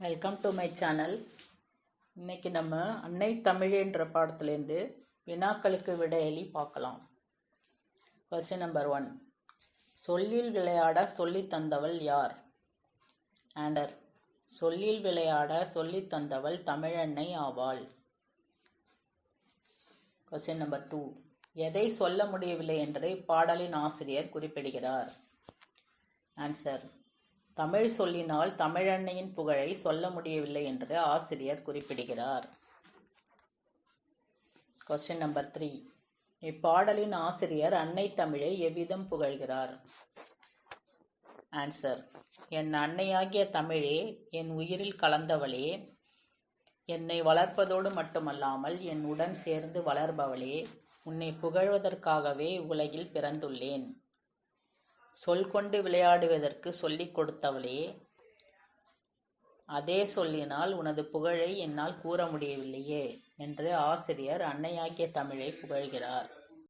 Welcome to my channel இன்னைக்கு நம்ம அன்னை தமிழ்ன்ற பாடத்துலேருந்து வினாக்களுக்கு விடையளி பார்க்கலாம். கொஸ்டின் நம்பர் ஒன் சொல்லில் விளையாட சொல்லித் தந்தவள் யார்? ஆண்டர் சொல்லில் விளையாட சொல்லி தந்தவள் தமிழன்னை ஆவாள். கொஸ்டின் நம்பர் டூ எதை சொல்ல முடியவில்லை என்று பாடலின் ஆசிரியர் குறிப்பிடுகிறார். ஆன்சர் தமிழ் சொல்லினால் தமிழன்னையின் புகழை சொல்ல முடியவில்லை என்று ஆசிரியர் குறிப்பிடுகிறார். கொஸ்டின் நம்பர் த்ரீ இப்பாடலின் ஆசிரியர் அன்னை தமிழை எவ்விதம் புகழ்கிறார்? ஆன்சர் என் அன்னையாகிய தமிழே என் உயிரில் கலந்தவளே என்னை வளர்ப்பதோடு மட்டுமல்லாமல் என் உடன் சேர்ந்து வளர்பவளே உன்னை புகழ்வதற்காகவே உலகில் பிறந்துள்ளேன். சொல் கொண்டு விளையாடுவதற்கு சொல்லிக் கொடுத்தவளே. அதே சொல்லினால் உனது புகழை என்னால் கூற முடியவில்லையே என்று ஆசிரியர் அன்னையாகிய தமிழை புகழ்கிறார்.